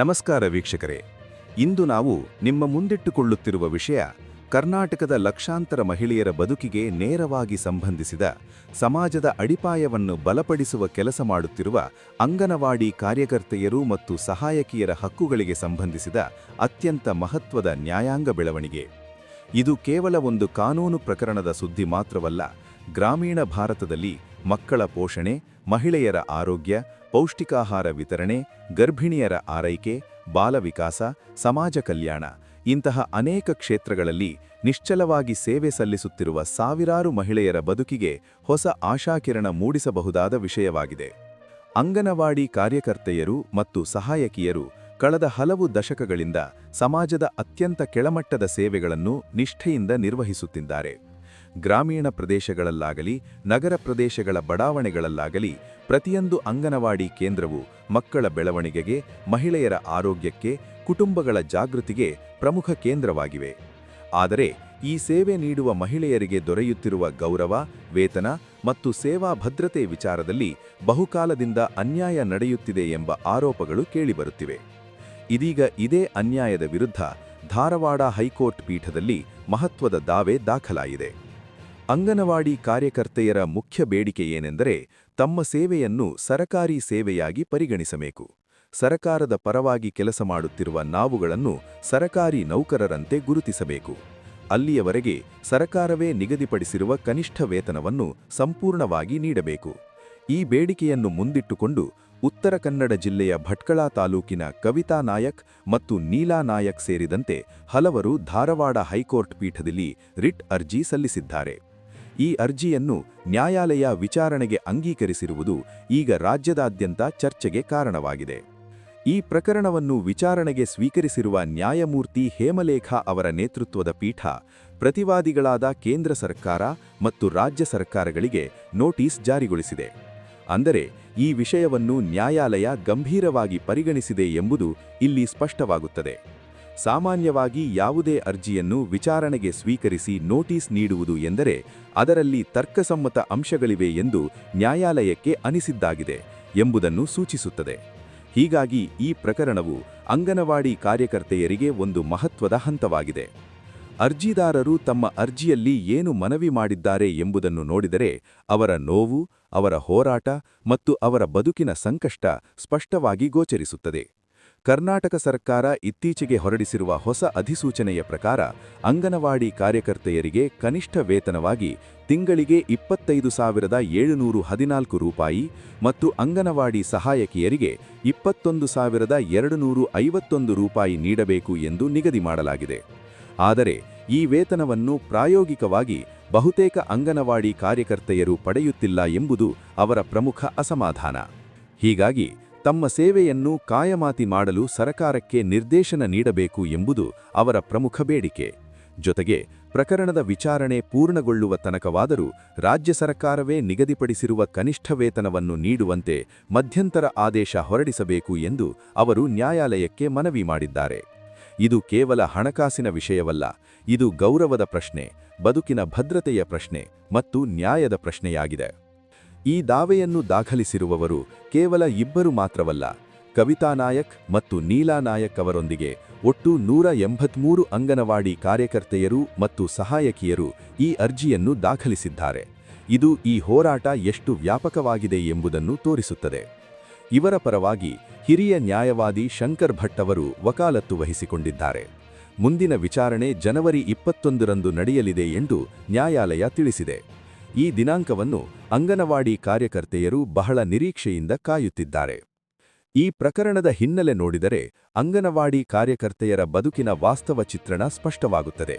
ನಮಸ್ಕಾರ ವೀಕ್ಷಕರೇ. ಇಂದು ನಾವು ನಿಮ್ಮ ಮುಂದಿಟ್ಟುಕೊಳ್ಳುತ್ತಿರುವ ವಿಷಯ ಕರ್ನಾಟಕದ ಲಕ್ಷಾಂತರ ಮಹಿಳೆಯರ ಬದುಕಿಗೆ ನೇರವಾಗಿ ಸಂಬಂಧಿಸಿದ ಸಮಾಜದ ಅಡಿಪಾಯವನ್ನು ಬಲಪಡಿಸುವ ಕೆಲಸ ಮಾಡುತ್ತಿರುವ ಅಂಗನವಾಡಿ ಕಾರ್ಯಕರ್ತೆಯರು ಮತ್ತು ಸಹಾಯಕಿಯರ ಹಕ್ಕುಗಳಿಗೆ ಸಂಬಂಧಿಸಿದ ಅತ್ಯಂತ ಮಹತ್ವದ ನ್ಯಾಯಾಂಗ ಬೆಳವಣಿಗೆ. ಇದು ಕೇವಲ ಒಂದು ಕಾನೂನು ಪ್ರಕರಣದ ಸುದ್ದಿ ಮಾತ್ರವಲ್ಲ, ಗ್ರಾಮೀಣ ಭಾರತದಲ್ಲಿ ಮಕ್ಕಳ ಪೋಷಣೆ, ಮಹಿಳೆಯರ ಆರೋಗ್ಯ, ಪೌಷ್ಟಿಕಾಹಾರ ವಿತರಣೆ, ಗರ್ಭಿಣಿಯರ ಆರೈಕೆ ಬಾಲವಿಕಾಸ ಸಮಾಜ ಕಲ್ಯಾಣ ಇಂತಹ ಅನೇಕ ಕ್ಷೇತ್ರಗಳಲ್ಲಿ ನಿಶ್ಚಲವಾಗಿ ಸೇವೆ ಸಲ್ಲಿಸುತ್ತಿರುವ ಸಾವಿರಾರು ಮಹಿಳೆಯರ ಬದುಕಿಗೆ ಹೊಸ ಆಶಾಕಿರಣ ಮೂಡಿಸಬಹುದಾದ ವಿಷಯವಾಗಿದೆ. ಅಂಗನವಾಡಿ ಕಾರ್ಯಕರ್ತೆಯರು ಮತ್ತು ಸಹಾಯಕಿಯರು ಕಳೆದ ಹಲವು ದಶಕಗಳಿಂದ ಸಮಾಜದ ಅತ್ಯಂತ ಕೆಳಮಟ್ಟದ ಸೇವೆಗಳನ್ನು ನಿಷ್ಠೆಯಿಂದ ನಿರ್ವಹಿಸುತ್ತಿದ್ದಾರೆ. ಗ್ರಾಮೀಣ ಪ್ರದೇಶಗಳಲ್ಲಾಗಲಿ, ನಗರ ಪ್ರದೇಶಗಳ ಬಡಾವಣೆಗಳಲ್ಲಾಗಲಿ ಪ್ರತಿಯೊಂದು ಅಂಗನವಾಡಿ ಕೇಂದ್ರವು ಮಕ್ಕಳ ಬೆಳವಣಿಗೆಗೆ, ಮಹಿಳೆಯರ ಆರೋಗ್ಯಕ್ಕೆ, ಕುಟುಂಬಗಳ ಜಾಗೃತಿಗೆ ಪ್ರಮುಖ ಕೇಂದ್ರವಾಗಿವೆ. ಆದರೆ ಈ ಸೇವೆ ನೀಡುವ ಮಹಿಳೆಯರಿಗೆ ದೊರೆಯುತ್ತಿರುವ ಗೌರವ, ವೇತನ ಮತ್ತು ಸೇವಾ ಭದ್ರತೆ ವಿಚಾರದಲ್ಲಿ ಬಹುಕಾಲದಿಂದ ಅನ್ಯಾಯ ನಡೆಯುತ್ತಿದೆ ಎಂಬ ಆರೋಪಗಳು ಕೇಳಿಬರುತ್ತಿವೆ. ಇದೀಗ ಇದೇ ಅನ್ಯಾಯದ ವಿರುದ್ಧ ಧಾರವಾಡ ಹೈಕೋರ್ಟ್ ಪೀಠದಲ್ಲಿ ಮಹತ್ವದ ದಾವೆ ದಾಖಲಾಗಿದೆ. ಅಂಗನವಾಡಿ ಕಾರ್ಯಕರ್ತೆಯರ ಮುಖ್ಯ ಬೇಡಿಕೆ ಏನೆಂದರೆ ತಮ್ಮ ಸೇವೆಯನ್ನು ಸರಕಾರಿ ಸೇವೆಯಾಗಿ ಪರಿಗಣಿಸಬೇಕು. ಸರಕಾರದ ಪರವಾಗಿ ಕೆಲಸ ಮಾಡುತ್ತಿರುವ ನಾವುಗಳನ್ನು ಸರಕಾರಿ ನೌಕರರಂತೆ ಗುರುತಿಸಬೇಕು. ಅಲ್ಲಿಯವರೆಗೆ ಸರಕಾರವೇ ನಿಗದಿಪಡಿಸಿರುವ ಕನಿಷ್ಠ ವೇತನವನ್ನು ಸಂಪೂರ್ಣವಾಗಿ ನೀಡಬೇಕು. ಈ ಬೇಡಿಕೆಯನ್ನು ಮುಂದಿಟ್ಟುಕೊಂಡು ಉತ್ತರ ಕನ್ನಡ ಜಿಲ್ಲೆಯ ಭಟ್ಕಳ ತಾಲೂಕಿನ ಕವಿತಾ ನಾಯಕ್ ಮತ್ತು ನೀಲಾ ನಾಯಕ್ ಸೇರಿದಂತೆ ಹಲವರು ಧಾರವಾಡ ಹೈಕೋರ್ಟ್ ಪೀಠದಲ್ಲಿ ರಿಟ್ ಅರ್ಜಿ ಸಲ್ಲಿಸಿದ್ದಾರೆ. ಈ ಅರ್ಜಿಯನ್ನು ನ್ಯಾಯಾಲಯ ವಿಚಾರಣೆಗೆ ಅಂಗೀಕರಿಸಿರುವುದು ಈಗ ರಾಜ್ಯದಾದ್ಯಂತ ಚರ್ಚೆಗೆ ಕಾರಣವಾಗಿದೆ. ಈ ಪ್ರಕರಣವನ್ನು ವಿಚಾರಣೆಗೆ ಸ್ವೀಕರಿಸಿರುವ ನ್ಯಾಯಮೂರ್ತಿ ಹೇಮಲೇಖ ಅವರ ನೇತೃತ್ವದ ಪೀಠ, ಪ್ರತಿವಾದಿಗಳಾದ ಕೇಂದ್ರ ಸರ್ಕಾರ ಮತ್ತು ರಾಜ್ಯ ಸರ್ಕಾರಗಳಿಗೆ ನೋಟಿಸ್ ಜಾರಿಗೊಳಿಸಿದೆ. ಅಂದರೆ, ಈ ವಿಷಯವನ್ನು ನ್ಯಾಯಾಲಯ ಗಂಭೀರವಾಗಿ ಪರಿಗಣಿಸಿದೆ ಎಂಬುದು ಇಲ್ಲಿ ಸ್ಪಷ್ಟವಾಗುತ್ತದೆ. ಸಾಮಾನ್ಯವಾಗಿ ಯಾವುದೇ ಅರ್ಜಿಯನ್ನು ವಿಚಾರಣೆಗೆ ಸ್ವೀಕರಿಸಿ ನೋಟಿಸ್ ನೀಡುವುದು ಎಂದರೆ ಅದರಲ್ಲಿ ತರ್ಕಸಮ್ಮತ ಅಂಶಗಳಿವೆ ಎಂದು ನ್ಯಾಯಾಲಯಕ್ಕೆ ಅನಿಸಿದ್ದಾಗಿದೆ ಎಂಬುದನ್ನು ಸೂಚಿಸುತ್ತದೆ. ಹೀಗಾಗಿ ಈ ಪ್ರಕರಣವು ಅಂಗನವಾಡಿ ಕಾರ್ಯಕರ್ತೆಯರಿಗೆ ಒಂದು ಮಹತ್ವದ ಹಂತವಾಗಿದೆ. ಅರ್ಜಿದಾರರು ತಮ್ಮ ಅರ್ಜಿಯಲ್ಲಿ ಏನು ಮನವಿ ಮಾಡಿದ್ದಾರೆ ಎಂಬುದನ್ನು ನೋಡಿದರೆ ಅವರ ನೋವು, ಅವರ ಹೋರಾಟ ಮತ್ತು ಅವರ ಬದುಕಿನ ಸಂಕಷ್ಟ ಸ್ಪಷ್ಟವಾಗಿ ಗೋಚರಿಸುತ್ತದೆ. ಕರ್ನಾಟಕ ಸರ್ಕಾರ ಇತ್ತೀಚೆಗೆ ಹೊರಡಿಸಿರುವ ಹೊಸ ಅಧಿಸೂಚನೆಯ ಪ್ರಕಾರ ಅಂಗನವಾಡಿ ಕಾರ್ಯಕರ್ತೆಯರಿಗೆ ಕನಿಷ್ಠ ವೇತನವಾಗಿ ತಿಂಗಳಿಗೆ ಇಪ್ಪತ್ತೈದು ಸಾವಿರದ ಏಳುನೂರು ಹದಿನಾಲ್ಕು ರೂಪಾಯಿ ಮತ್ತು ಅಂಗನವಾಡಿ ಸಹಾಯಕಿಯರಿಗೆ ಇಪ್ಪತ್ತೊಂದು ಸಾವಿರದ ಎರಡು ನೂರು ಐವತ್ತೊಂದು ರೂಪಾಯಿ ನೀಡಬೇಕು ಎಂದು ನಿಗದಿ ಮಾಡಲಾಗಿದೆ. ಆದರೆ ಈ ವೇತನವನ್ನು ಪ್ರಾಯೋಗಿಕವಾಗಿ ಬಹುತೇಕ ಅಂಗನವಾಡಿ ಕಾರ್ಯಕರ್ತೆಯರು ಪಡೆಯುತ್ತಿಲ್ಲ ಎಂಬುದು ಅವರ ಪ್ರಮುಖ ಅಸಮಾಧಾನ. ಹೀಗಾಗಿ ತಮ್ಮ ಸೇವೆಯನ್ನು ಕಾಯಮಾತಿ ಮಾಡಲು ಸರಕಾರಕ್ಕೆ ನಿರ್ದೇಶನ ನೀಡಬೇಕು ಎಂಬುದು ಅವರ ಪ್ರಮುಖ ಬೇಡಿಕೆ. ಜೊತೆಗೆ, ಪ್ರಕರಣದ ವಿಚಾರಣೆ ಪೂರ್ಣಗೊಳ್ಳುವ ತನಕವಾದರೂ ರಾಜ್ಯ ಸರ್ಕಾರವೇ ನಿಗದಿಪಡಿಸಿರುವ ಕನಿಷ್ಠ ವೇತನವನ್ನು ನೀಡುವಂತೆ ಮಧ್ಯಂತರ ಆದೇಶ ಹೊರಡಿಸಬೇಕು ಎಂದು ಅವರು ನ್ಯಾಯಾಲಯಕ್ಕೆ ಮನವಿ ಮಾಡಿದ್ದಾರೆ. ಇದು ಕೇವಲ ಹಣಕಾಸಿನ ವಿಷಯವಲ್ಲ, ಇದು ಗೌರವದ ಪ್ರಶ್ನೆ, ಬದುಕಿನ ಭದ್ರತೆಯ ಪ್ರಶ್ನೆ ಮತ್ತು ನ್ಯಾಯದ ಪ್ರಶ್ನೆಯಾಗಿದೆ. ಈ ದಾವೆಯನ್ನು ದಾಖಲಿಸಿರುವವರು ಕೇವಲ ಇಬ್ಬರು ಮಾತ್ರವಲ್ಲ, ಕವಿತಾ ನಾಯಕ್ ಮತ್ತು ನೀಲಾ ನಾಯಕ್ ಅವರೊಂದಿಗೆ ಒಟ್ಟು ನೂರ ಎಂಬತ್ಮೂರು ಅಂಗನವಾಡಿ ಕಾರ್ಯಕರ್ತೆಯರು ಮತ್ತು ಸಹಾಯಕಿಯರು ಈ ಅರ್ಜಿಯನ್ನು ದಾಖಲಿಸಿದ್ದಾರೆ. ಇದು ಈ ಹೋರಾಟ ಎಷ್ಟು ವ್ಯಾಪಕವಾಗಿದೆ ಎಂಬುದನ್ನು ತೋರಿಸುತ್ತದೆ. ಇವರ ಪರವಾಗಿ ಹಿರಿಯ ನ್ಯಾಯವಾದಿ ಶಂಕರ್ ಭಟ್ ಅವರು ವಕಾಲತ್ತು ವಹಿಸಿಕೊಂಡಿದ್ದಾರೆ. ಮುಂದಿನ ವಿಚಾರಣೆ ಜನವರಿ ಇಪ್ಪತ್ತೊಂದರಂದು ನಡೆಯಲಿದೆ ಎಂದು ನ್ಯಾಯಾಲಯ ತಿಳಿಸಿದೆ. ಈ ದಿನಾಂಕವನ್ನು ಅಂಗನವಾಡಿ ಕಾರ್ಯಕರ್ತೆಯರು ಬಹಳ ನಿರೀಕ್ಷೆಯಿಂದ ಕಾಯುತ್ತಿದ್ದಾರೆ. ಈ ಪ್ರಕರಣದ ಹಿನ್ನೆಲೆ ನೋಡಿದರೆ ಅಂಗನವಾಡಿ ಕಾರ್ಯಕರ್ತೆಯರ ಬದುಕಿನ ವಾಸ್ತವ ಚಿತ್ರಣ ಸ್ಪಷ್ಟವಾಗುತ್ತದೆ.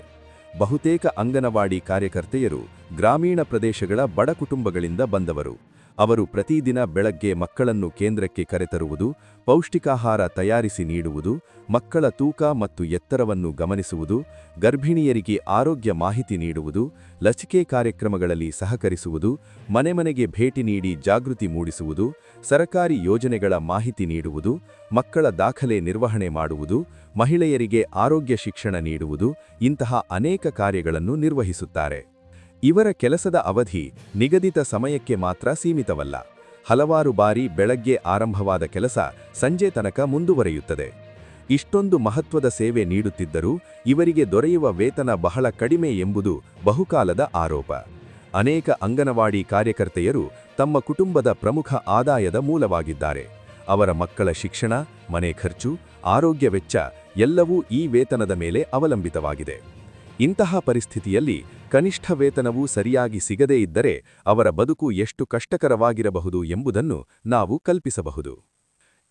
ಬಹುತೇಕ ಅಂಗನವಾಡಿ ಕಾರ್ಯಕರ್ತೆಯರು ಗ್ರಾಮೀಣ ಪ್ರದೇಶಗಳ ಬಡ ಕುಟುಂಬಗಳಿಂದ ಬಂದವರು. ಅವರು ಪ್ರತಿದಿನ ಬೆಳಗ್ಗೆ ಮಕ್ಕಳನ್ನು ಕೇಂದ್ರಕ್ಕೆ ಕರೆತರುವುದು, ಪೌಷ್ಟಿಕಾಹಾರ ತಯಾರಿಸಿ ನೀಡುವುದು, ಮಕ್ಕಳ ತೂಕ ಮತ್ತು ಎತ್ತರವನ್ನು ಗಮನಿಸುವುದು, ಗರ್ಭಿಣಿಯರಿಗೆ ಆರೋಗ್ಯ ಮಾಹಿತಿ ನೀಡುವುದು, ಲಸಿಕೆ ಕಾರ್ಯಕ್ರಮಗಳಲ್ಲಿ ಸಹಕರಿಸುವುದು, ಮನೆ ಮನೆಗೆ ಭೇಟಿ ನೀಡಿ ಜಾಗೃತಿ ಮೂಡಿಸುವುದು, ಸರಕಾರಿ ಯೋಜನೆಗಳ ಮಾಹಿತಿ ನೀಡುವುದು, ಮಕ್ಕಳ ದಾಖಲೆ ನಿರ್ವಹಣೆ ಮಾಡುವುದು, ಮಹಿಳೆಯರಿಗೆ ಆರೋಗ್ಯ ಶಿಕ್ಷಣ ನೀಡುವುದು, ಇಂತಹ ಅನೇಕ ಕಾರ್ಯಗಳನ್ನು ನಿರ್ವಹಿಸುತ್ತಾರೆ. ಇವರ ಕೆಲಸದ ಅವಧಿ ನಿಗದಿತ ಸಮಯಕ್ಕೆ ಮಾತ್ರ ಸೀಮಿತವಲ್ಲ. ಹಲವಾರು ಬಾರಿ ಬೆಳಗ್ಗೆ ಆರಂಭವಾದ ಕೆಲಸ ಸಂಜೆ ತನಕ ಮುಂದುವರೆಯುತ್ತದೆ. ಇಷ್ಟೊಂದು ಮಹತ್ವದ ಸೇವೆ ನೀಡುತ್ತಿದ್ದರೂ ಇವರಿಗೆ ದೊರೆಯುವ ವೇತನ ಬಹಳ ಕಡಿಮೆ ಎಂಬುದು ಬಹುಕಾಲದ ಆರೋಪ. ಅನೇಕ ಅಂಗನವಾಡಿ ಕಾರ್ಯಕರ್ತೆಯರು ತಮ್ಮ ಕುಟುಂಬದ ಪ್ರಮುಖ ಆದಾಯದ ಮೂಲವಾಗಿದ್ದಾರೆ. ಅವರ ಮಕ್ಕಳ ಶಿಕ್ಷಣ, ಮನೆ ಖರ್ಚು, ಆರೋಗ್ಯ ವೆಚ್ಚ ಎಲ್ಲವೂ ಈ ವೇತನದ ಮೇಲೆ ಅವಲಂಬಿತವಾಗಿದೆ. ಇಂತಹ ಪರಿಸ್ಥಿತಿಯಲ್ಲಿ ಕನಿಷ್ಠ ವೇತನವು ಸರಿಯಾಗಿ ಸಿಗದೇ ಇದ್ದರೆ ಅವರ ಬದುಕು ಎಷ್ಟು ಕಷ್ಟಕರವಾಗಿರಬಹುದು ಎಂಬುದನ್ನು ನಾವು ಕಲ್ಪಿಸಬಹುದು.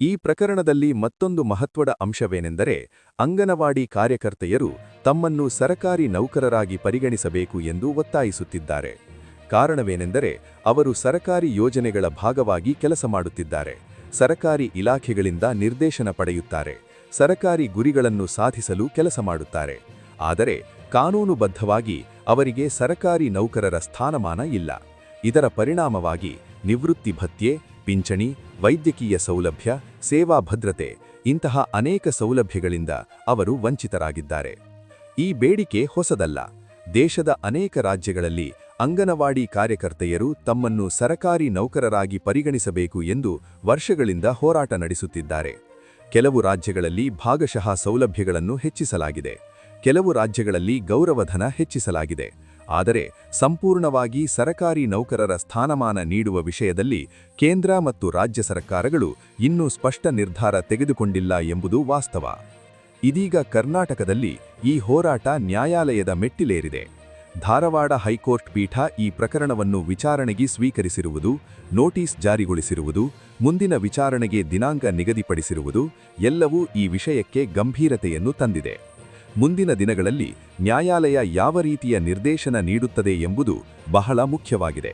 ಈ ಪ್ರಕರಣದಲ್ಲಿ ಮತ್ತೊಂದು ಮಹತ್ವದ ಅಂಶವೇನೆಂದರೆ ಅಂಗನವಾಡಿ ಕಾರ್ಯಕರ್ತೆಯರು ತಮ್ಮನ್ನು ಸರಕಾರಿ ನೌಕರರಾಗಿ ಪರಿಗಣಿಸಬೇಕು ಎಂದು ಒತ್ತಾಯಿಸುತ್ತಿದ್ದಾರೆ. ಕಾರಣವೇನೆಂದರೆ ಅವರು ಸರಕಾರಿ ಯೋಜನೆಗಳ ಭಾಗವಾಗಿ ಕೆಲಸ ಮಾಡುತ್ತಿದ್ದಾರೆ. ಸರಕಾರಿ ಇಲಾಖೆಗಳಿಂದ ನಿರ್ದೇಶನ ಪಡೆಯುತ್ತಾರೆ. ಸರಕಾರಿ ಗುರಿಗಳನ್ನು ಸಾಧಿಸಲು ಕೆಲಸ ಮಾಡುತ್ತಾರೆ. ಆದರೆ ಕಾನೂನುಬದ್ಧವಾಗಿ ಅವರಿಗೆ ಸರಕಾರಿ ನೌಕರರ ಸ್ಥಾನಮಾನ ಇಲ್ಲ. ಇದರ ಪರಿಣಾಮವಾಗಿ ನಿವೃತ್ತಿ ಭತ್ಯೆ, ಪಿಂಚಣಿ, ವೈದ್ಯಕೀಯ ಸೌಲಭ್ಯ, ಸೇವಾ ಭದ್ರತೆ ಇಂತಹ ಅನೇಕ ಸೌಲಭ್ಯಗಳಿಂದ ಅವರು ವಂಚಿತರಾಗಿದ್ದಾರೆ. ಈ ಬೇಡಿಕೆ ಹೊಸದಲ್ಲ. ದೇಶದ ಅನೇಕ ರಾಜ್ಯಗಳಲ್ಲಿ ಅಂಗನವಾಡಿ ಕಾರ್ಯಕರ್ತೆಯರು ತಮ್ಮನ್ನು ಸರಕಾರಿ ನೌಕರರಾಗಿ ಪರಿಗಣಿಸಬೇಕು ಎಂದು ವರ್ಷಗಳಿಂದ ಹೋರಾಟ ನಡೆಸುತ್ತಿದ್ದಾರೆ. ಕೆಲವು ರಾಜ್ಯಗಳಲ್ಲಿ ಭಾಗಶಃ ಸೌಲಭ್ಯಗಳನ್ನು ಹೆಚ್ಚಿಸಲಾಗಿದೆ. ಕೆಲವು ರಾಜ್ಯಗಳಲ್ಲಿ ಗೌರವಧನ ಹೆಚ್ಚಿಸಲಾಗಿದೆ. ಆದರೆ ಸಂಪೂರ್ಣವಾಗಿ ಸರಕಾರಿ ನೌಕರರ ಸ್ಥಾನಮಾನ ನೀಡುವ ವಿಷಯದಲ್ಲಿ ಕೇಂದ್ರ ಮತ್ತು ರಾಜ್ಯ ಸರ್ಕಾರಗಳು ಇನ್ನೂ ಸ್ಪಷ್ಟ ನಿರ್ಧಾರ ತೆಗೆದುಕೊಂಡಿಲ್ಲ ಎಂಬುದು ವಾಸ್ತವ. ಇದೀಗ ಕರ್ನಾಟಕದಲ್ಲಿ ಈ ಹೋರಾಟ ನ್ಯಾಯಾಲಯದ ಮೆಟ್ಟಿಲೇರಿದೆ. ಧಾರವಾಡ ಹೈಕೋರ್ಟ್ ಪೀಠ ಈ ಪ್ರಕರಣವನ್ನು ವಿಚಾರಣೆಗೆ ಸ್ವೀಕರಿಸಿರುವುದು, ನೋಟಿಸ್ ಜಾರಿಗೊಳಿಸಿರುವುದು, ಮುಂದಿನ ವಿಚಾರಣೆಗೆ ದಿನಾಂಕ ನಿಗದಿಪಡಿಸಿರುವುದು ಎಲ್ಲವೂ ಈ ವಿಷಯಕ್ಕೆ ಗಂಭೀರತೆಯನ್ನು ತಂದಿದೆ. ಮುಂದಿನ ದಿನಗಳಲ್ಲಿ ನ್ಯಾಯಾಲಯ ಯಾವ ರೀತಿಯ ನಿರ್ದೇಶನ ನೀಡುತ್ತದೆ ಎಂಬುದು ಬಹಳ ಮುಖ್ಯವಾಗಿದೆ.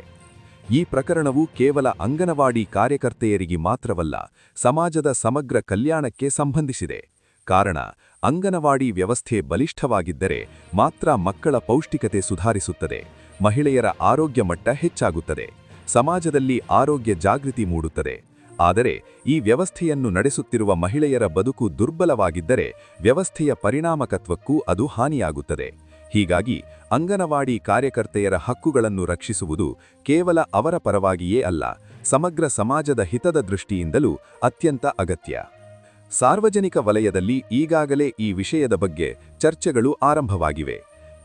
ಈ ಪ್ರಕರಣವು ಕೇವಲ ಅಂಗನವಾಡಿ ಕಾರ್ಯಕರ್ತೆಯರಿಗೆ ಮಾತ್ರವಲ್ಲ, ಸಮಾಜದ ಸಮಗ್ರ ಕಲ್ಯಾಣಕ್ಕೆ ಸಂಬಂಧಿಸಿದೆ. ಕಾರಣ, ಅಂಗನವಾಡಿ ವ್ಯವಸ್ಥೆ ಬಲಿಷ್ಠವಾಗಿದ್ದರೆ ಮಾತ್ರ ಮಕ್ಕಳ ಪೌಷ್ಟಿಕತೆ ಸುಧಾರಿಸುತ್ತದೆ, ಮಹಿಳೆಯರ ಆರೋಗ್ಯ ಮಟ್ಟ ಹೆಚ್ಚಾಗುತ್ತದೆ, ಸಮಾಜದಲ್ಲಿ ಆರೋಗ್ಯ ಜಾಗೃತಿ ಮೂಡುತ್ತದೆ. ಆದರೆ ಈ ವ್ಯವಸ್ಥೆಯನ್ನು ನಡೆಸುತ್ತಿರುವ ಮಹಿಳೆಯರ ಬದುಕು ದುರ್ಬಲವಾಗಿದ್ದರೆ ವ್ಯವಸ್ಥೆಯ ಪರಿಣಾಮಕತ್ವಕ್ಕೂ ಅದು ಹಾನಿಯಾಗುತ್ತದೆ. ಹೀಗಾಗಿ ಅಂಗನವಾಡಿ ಕಾರ್ಯಕರ್ತೆಯರ ಹಕ್ಕುಗಳನ್ನು ರಕ್ಷಿಸುವುದು ಕೇವಲ ಅವರ ಪರವಾಗಿಯೇ ಅಲ್ಲ, ಸಮಗ್ರ ಸಮಾಜದ ಹಿತದ ದೃಷ್ಟಿಯಿಂದಲೂ ಅತ್ಯಂತ ಅಗತ್ಯ. ಸಾರ್ವಜನಿಕ ವಲಯದಲ್ಲಿ ಈಗಾಗಲೇ ಈ ವಿಷಯದ ಬಗ್ಗೆ ಚರ್ಚೆಗಳು ಆರಂಭವಾಗಿವೆ.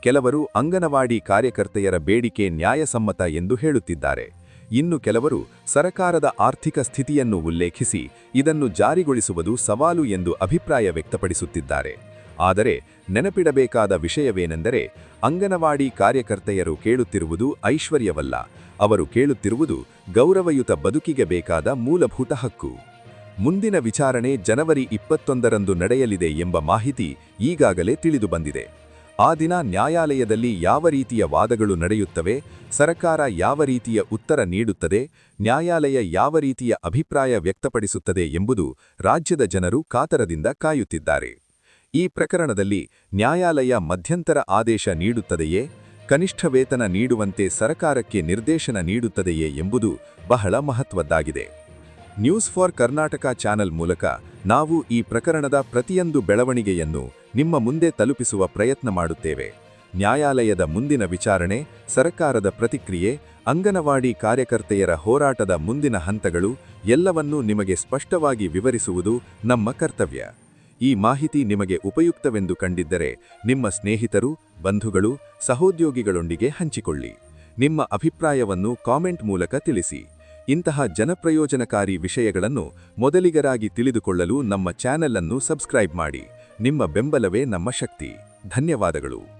ಕೆಲವರು ಅಂಗನವಾಡಿ ಕಾರ್ಯಕರ್ತೆಯರ ಬೇಡಿಕೆ ನ್ಯಾಯಸಮ್ಮತ ಎಂದು ಹೇಳುತ್ತಿದ್ದಾರೆ. ಇನ್ನು ಕೆಲವರು ಸರಕಾರದ ಆರ್ಥಿಕ ಸ್ಥಿತಿಯನ್ನು ಉಲ್ಲೇಖಿಸಿ ಇದನ್ನು ಜಾರಿಗೊಳಿಸುವುದು ಸವಾಲು ಎಂದು ಅಭಿಪ್ರಾಯ ವ್ಯಕ್ತಪಡಿಸುತ್ತಿದ್ದಾರೆ. ಆದರೆ ನೆನಪಿಡಬೇಕಾದ ವಿಷಯವೇನೆಂದರೆ ಅಂಗನವಾಡಿ ಕಾರ್ಯಕರ್ತೆಯರು ಕೇಳುತ್ತಿರುವುದು ಐಶ್ವರ್ಯವಲ್ಲ. ಅವರು ಕೇಳುತ್ತಿರುವುದು ಗೌರವಯುತ ಬದುಕಿಗೆ ಬೇಕಾದ ಮೂಲಭೂತ ಹಕ್ಕು. ಮುಂದಿನ ವಿಚಾರಣೆ ಜನವರಿ ಇಪ್ಪತ್ತೊಂದರಂದು ನಡೆಯಲಿದೆ ಎಂಬ ಮಾಹಿತಿ ಈಗಾಗಲೇ ತಿಳಿದುಬಂದಿದೆ. ಆ ದಿನ ನ್ಯಾಯಾಲಯದಲ್ಲಿ ಯಾವ ರೀತಿಯ ವಾದಗಳು ನಡೆಯುತ್ತವೆ, ಸರಕಾರ ಯಾವ ರೀತಿಯ ಉತ್ತರ ನೀಡುತ್ತದೆ, ನ್ಯಾಯಾಲಯ ಯಾವ ರೀತಿಯ ಅಭಿಪ್ರಾಯ ವ್ಯಕ್ತಪಡಿಸುತ್ತದೆ ಎಂಬುದು ರಾಜ್ಯದ ಜನರು ಕಾತರದಿಂದ ಕಾಯುತ್ತಿದ್ದಾರೆ. ಈ ಪ್ರಕರಣದಲ್ಲಿ ನ್ಯಾಯಾಲಯ ಮಧ್ಯಂತರ ಆದೇಶ ನೀಡುತ್ತದೆಯೇ, ಕನಿಷ್ಠ ವೇತನ ನೀಡುವಂತೆ ಸರಕಾರಕ್ಕೆ ನಿರ್ದೇಶನ ನೀಡುತ್ತದೆಯೇ ಎಂಬುದು ಬಹಳ ಮಹತ್ವದ್ದಾಗಿದೆ. ನ್ಯೂಸ್ ಫಾರ್ ಕರ್ನಾಟಕ ಚಾನೆಲ್ ಮೂಲಕ ನಾವು ಈ ಪ್ರಕರಣದ ಪ್ರತಿಯೊಂದು ಬೆಳವಣಿಗೆಯನ್ನು ನಿಮ್ಮ ಮುಂದೆ ತಲುಪಿಸುವ ಪ್ರಯತ್ನ ಮಾಡುತ್ತೇವೆ. ನ್ಯಾಯಾಲಯದ ಮುಂದಿನ ವಿಚಾರಣೆ, ಸರ್ಕಾರದ ಪ್ರತಿಕ್ರಿಯೆ, ಅಂಗನವಾಡಿ ಕಾರ್ಯಕರ್ತೆಯರ ಹೋರಾಟದ ಮುಂದಿನ ಹಂತಗಳು ಎಲ್ಲವನ್ನೂ ನಿಮಗೆ ಸ್ಪಷ್ಟವಾಗಿ ವಿವರಿಸುವುದು ನಮ್ಮ ಕರ್ತವ್ಯ. ಈ ಮಾಹಿತಿ ನಿಮಗೆ ಉಪಯುಕ್ತವೆಂದು ಕಂಡಿದ್ದರೆ ನಿಮ್ಮ ಸ್ನೇಹಿತರು, ಬಂಧುಗಳು, ಸಹೋದ್ಯೋಗಿಗಳೊಂದಿಗೆ ಹಂಚಿಕೊಳ್ಳಿ. ನಿಮ್ಮ ಅಭಿಪ್ರಾಯವನ್ನು ಕಾಮೆಂಟ್ ಮೂಲಕ ತಿಳಿಸಿ. ಇಂತಹ ಜನಪ್ರಯೋಜನಕಾರಿ ವಿಷಯಗಳನ್ನು ಮೊದಲಿಗರಾಗಿ ತಿಳಿದುಕೊಳ್ಳಲು ನಮ್ಮ ಚಾನೆಲ್ ಅನ್ನು ಸಬ್ಸ್ಕ್ರೈಬ್ ಮಾಡಿ. ನಿಮ್ಮ ಬೆಂಬಲವೇ ನಮ್ಮ ಶಕ್ತಿ. ಧನ್ಯವಾದಗಳು.